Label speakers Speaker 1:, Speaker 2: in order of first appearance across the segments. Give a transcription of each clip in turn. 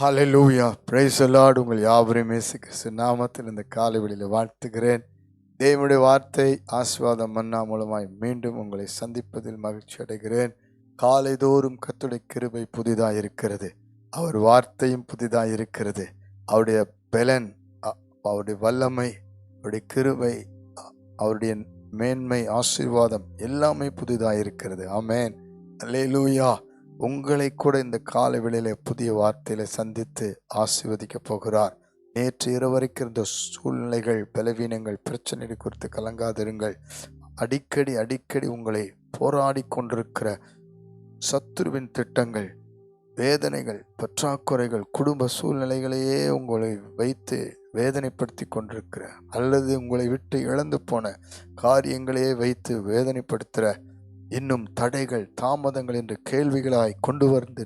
Speaker 1: Hallelujah praise the lord. உங்கள் யாவரையும் இயேசு கிறிஸ்து நாமத்தில் இந்த காலை வெளியில் வாழ்த்துகிறேன். தேவனுடைய வார்த்தை ஆசீர்வாதம் மன்னா மூலமாய் மீண்டும் உங்களை சந்திப்பதில் மகிழ்ச்சி அடைகிறேன். காலைதோறும் கத்துடைய கிருபை புதிதாக இருக்கிறது. அவர் வார்த்தையும் புதிதாக இருக்கிறது. அவருடைய பெலன் அவருடைய வல்லமை அவருடைய கிருபை அவருடைய மேன்மை ஆசீர்வாதம் எல்லாமே புதிதாக இருக்கிறது. ஆமென். அல்லேலூயா உங்களை கூட இந்த காலை வேளையில புதிய வார்த்தையில சந்தித்து ஆசிர்வதிக்க போகிறார். நேற்று இருவரைக்கும் இருந்த சூழ்நிலைகள் பலவீனங்கள் பிரச்சனைகள் குறித்து கலங்காதிருங்கள். அடிக்கடி அடிக்கடி உங்களை போராடி கொண்டிருக்கிற சத்துருவின் திட்டங்கள் வேதனைகள் பற்றாக்குறைகள் குடும்ப சூழ்நிலைகளையே உங்களை வைத்து வேதனைப்படுத்தி கொண்டிருக்கிற அல்லது உங்களை விட்டு இழந்து போன காரியங்களையே வைத்து வேதனைப்படுத்துகிற இன்னும் தடைகள் தாமதங்கள் என்ற கேள்விகளாய் கொண்டு வந்து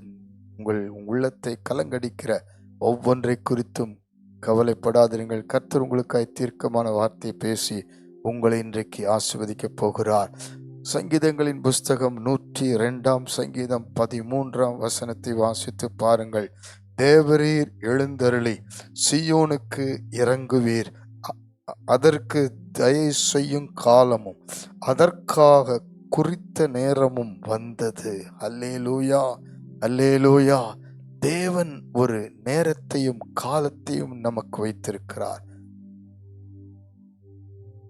Speaker 1: உங்கள் உள்ளத்தை கலங்கடிக்கிற ஒவ்வொன்றை குறித்தும் கவலைப்படாதிருங்கள். கர்த்தர் உங்களுக்காய் தீர்க்கமான வார்த்தையை பேசி உங்களை இன்றைக்கு ஆசிர்வதிக்கப் போகிறார். சங்கீதங்களின் புஸ்தகம் நூற்றி ரெண்டாம் சங்கீதம் பதிமூன்றாம் வசனத்தை வாசித்து பாருங்கள். தேவரீர் எழுந்தருளி சியோனுக்கு இறங்குவீர். அதற்கு தயை செய்யும் காலமும் அதற்காக குறித்த நேரமும் வந்தது. அல்லே லூயா அல்லே லூயா தேவன் ஒரு நேரத்தையும் காலத்தையும் நமக்கு வைத்திருக்கிறார்.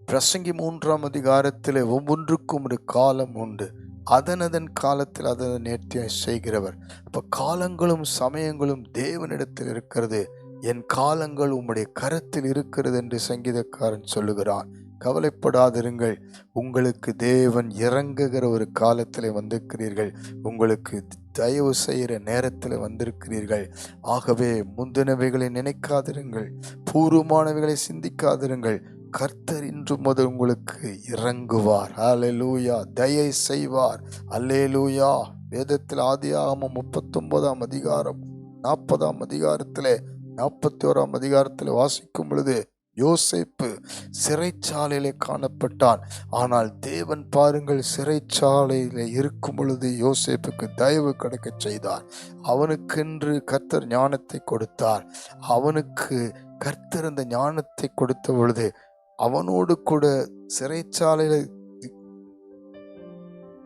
Speaker 1: பிரசங்கி மூன்றாம் அதிகாரத்தில் ஒவ்வொன்றுக்கும் ஒரு காலம் உண்டு. அதன் அதன் காலத்தில் அதன் நேர்த்தியாய் செய்கிறவர். இப்போ காலங்களும் சமயங்களும் தேவனிடத்தில் இருக்கிறது. என் காலங்கள் உம்முடைய கரத்தில் இருக்கிறது என்று சங்கீதக்காரன் சொல்லுகிறான். கவலைப்படாதிருங்கள். உங்களுக்கு தேவன் இறங்குகிற ஒரு காலத்தில் வந்திருக்கிறீர்கள். உங்களுக்கு தயவு செய்கிற நேரத்தில் வந்திருக்கிறீர்கள். ஆகவே முந்தினவைகளை நினைக்காதிருங்கள். பூர்வமானவைகளை சிந்திக்காதிருங்கள். கர்த்தர் இன்று முதல் உங்களுக்கு இறங்குவார். அல்லேலூயா தயை செய்வார். அல்லேலூயா வேதத்தில் ஆதியாகமம் முப்பத்தொன்பதாம் அதிகாரம் நாற்பதாம் அதிகாரத்தில் நாற்பத்தி ஓராம் அதிகாரத்தில் வாசிக்கும் பொழுது யோசேப்பு சிறைச்சாலையிலே காணப்பட்டான். ஆனால் தேவன் பாருங்கள் சிறைச்சாலையில் இருக்கும் பொழுது யோசேப்புக்கு தயவு கிடைக்கச் செய்தார். அவனுக்கென்று கர்த்தர் ஞானத்தை கொடுத்தார். அவனுக்கு கர்த்தர் அந்த ஞானத்தை கொடுத்த பொழுது அவனோடு கூட சிறைச்சாலையில்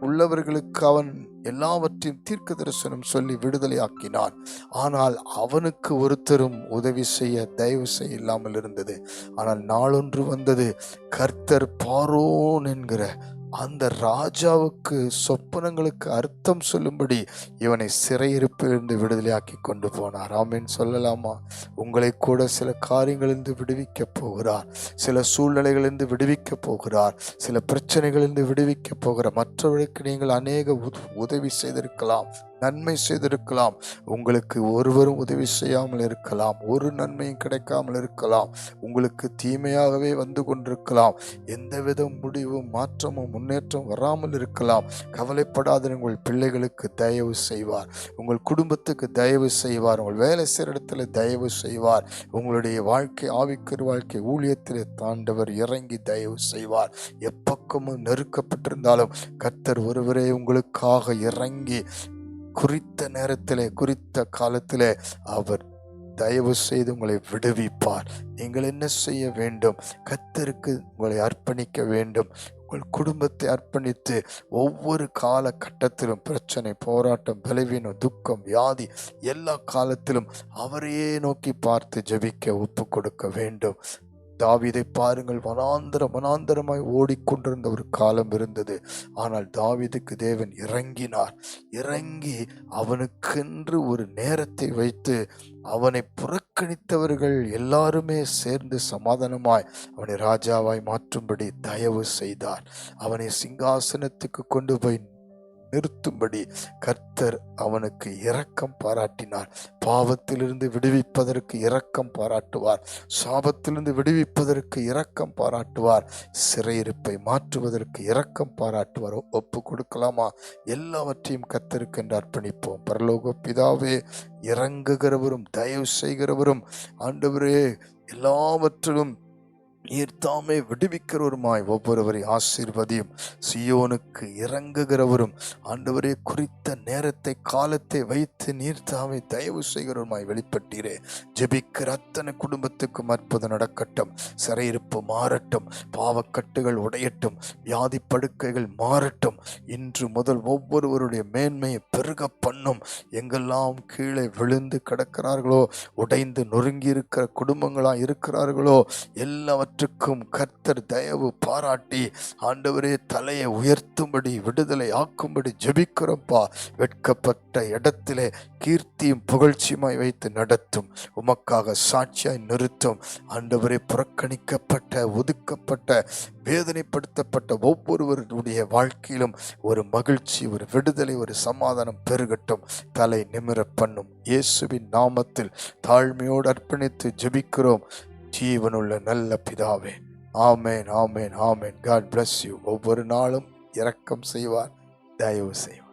Speaker 1: உள்ளவர்களுக்கு அவன் எல்லாவற்றையும் தீர்க்க தரிசனம் சொல்லி விடுதலையாக்கினான். ஆனால் அவனுக்கு ஒருத்தரும் உதவி செய்ய தயவு செய்ய இல்லாமல் இருந்தது. ஆனால் நாளொன்று வந்தது. கர்த்தர் பாரோன் என்கிற அந்த ராஜாவுக்கு சொப்பனங்களுக்கு அர்த்தம் சொல்லும்படி இவனை சிறையிருப்பிலிருந்து விடுதலையாக்கி கொண்டு போனார். ஆமீன். சொல்லலாமா? உங்களை கூட சில காரியங்களிலிருந்து விடுவிக்க போகிறார். சில சூழ்நிலைகளிலிருந்து விடுவிக்க போகிறார். சில பிரச்சனைகளிலிருந்து விடுவிக்க போகிறார். மற்றவர்களுக்கு நீங்கள் அநேக உதவி செய்திருக்கலாம். நன்மை செய்திருக்கலாம். உங்களுக்கு ஒருவரும் உதவி செய்யாமல் இருக்கலாம். ஒரு நன்மையும் கிடைக்காமல் இருக்கலாம். உங்களுக்கு தீமையாகவே வந்து கொண்டிருக்கலாம். எந்தவித முடிவும் மாற்றமும் முன்னேற்றம் வராமல் இருக்கலாம். கவலைப்படாத உங்கள் பிள்ளைகளுக்கு தயவு செய்வார். உங்கள் குடும்பத்துக்கு தயவு செய்வார். உங்கள் வேலை செய்கிற இடத்துல தயவு செய்வார். உங்களுடைய வாழ்க்கை ஆவிக்கர் வாழ்க்கை ஊழியத்திலே தாண்டவர் இறங்கி தயவு செய்வார். எப்பக்கமும் நெருக்கப்பட்டிருந்தாலும் கர்த்தர் ஒருவரே உங்களுக்காக இறங்கி குறித்த நேரத்திலே குறித்த காலத்திலே அவர் தயவு செய்து உங்களை விடுவிப்பார். நீங்கள் என்ன செய்ய வேண்டும்? கத்தருக்கு உங்களை அர்ப்பணிக்க வேண்டும். உங்கள் குடும்பத்தை அர்ப்பணித்து ஒவ்வொரு காலகட்டத்திலும் பிரச்சனை போராட்டம் பலவீனம் துக்கம் வியாதி எல்லா காலத்திலும் அவரையே நோக்கி பார்த்து ஜெபிக்க ஒப்பு கொடுக்க வேண்டும். தாவிதை பாருங்கள். வனாந்தர வனாந்தரமாய் ஓடிக்கொண்டிருந்த ஒரு காலம் இருந்தது. ஆனால் தாவிதுக்கு தேவன் இறங்கினார். இறங்கி அவனுக்கென்று ஒரு நேரத்தை வைத்து அவனை புறக்கணித்தவர்கள் எல்லாருமே சேர்ந்து சமாதானமாய் அவனை ராஜாவாய் மாற்றும்படி தயவு செய்தார். அவனை சிங்காசனத்துக்கு கொண்டு போய் நிறுத்தும்படி கர்த்தர் அவனுக்கு இரக்கம் பாராட்டினார். பாவத்திலிருந்து விடுவிப்பதற்கு இரக்கம் பாராட்டுவார். சாபத்திலிருந்து விடுவிப்பதற்கு இரக்கம் பாராட்டுவார். சிறையிருப்பை மாற்றுவதற்கு இரக்கம் பாராட்டுவார்? ஒப்பு கொடுக்கலாமா? எல்லாவற்றையும் கர்த்தருக்கு என்று அர்ப்பணிப்போம். பரலோக பிதாவே இறங்குகிறவரும் தயவு செய்கிறவரும் ஆண்டவரே எல்லாவற்றிலும் நீர் தாமே விடுவிக்கிறவருமாய் ஒவ்வொருவரை ஆசீர்வதியும். சியோனுக்கு இறங்குகிறவரும் ஆண்டவரே குறித்த நேரத்தை காலத்தை வைத்து நீர் தாமே தயவு செய்கிறவருமாய் வெளிப்பட்டீரே. ஜெபிக்கிற அத்தனை குடும்பத்துக்கும் அற்புதம் நடக்கட்டும். சிறையிருப்பு மாறட்டும். பாவக்கட்டுகள் உடையட்டும். வியாதி படுக்கைகள் மாறட்டும். இன்று முதல் ஒவ்வொருவருடைய மேன்மையை பெருக பண்ணும். எங்கெல்லாம் கீழே விழுந்து கிடக்கிறார்களோ உடைந்து நொறுங்கி இருக்கிற குடும்பங்களாக இருக்கிறார்களோ எல்லாவற்றுக்கும் கர்த்தர் தயவு பாராட்டி ஆண்டவரே தலையை உயர்த்தும்படி விடுதலை ஆக்கும்படி ஜெபிக்கிறோம்ப்பா வெட்கப்பட்ட இடத்திலே கீர்த்தியும் புகழ்ச்சியுமாய் வைத்து நடத்தும். உமக்காக சாட்சியாய் நிறுத்தும். ஆண்டவரே புறக்கணிக்கப்பட்ட ஒதுக்கப்பட்ட வேதனைப்படுத்தப்பட்ட ஒவ்வொருவருடைய வாழ்க்கையிலும் ஒரு மகிழ்ச்சி ஒரு விடுதலை ஒரு சமாதானம் பெருகட்டும். தலை நிமிர பண்ணும். இயேசுவின் நாமத்தில் தாழ்மையோடு அர்ப்பணித்து ஜெபிக்கிறோம். ஜீவனுள்ள நல்ல பிதாவே. ஆமேன் ஆமேன் ஆமேன். காட் பிளஸ் யூ ஒவ்வொரு நாளும் இரக்கம் செய்வார். தயவு செய்வார்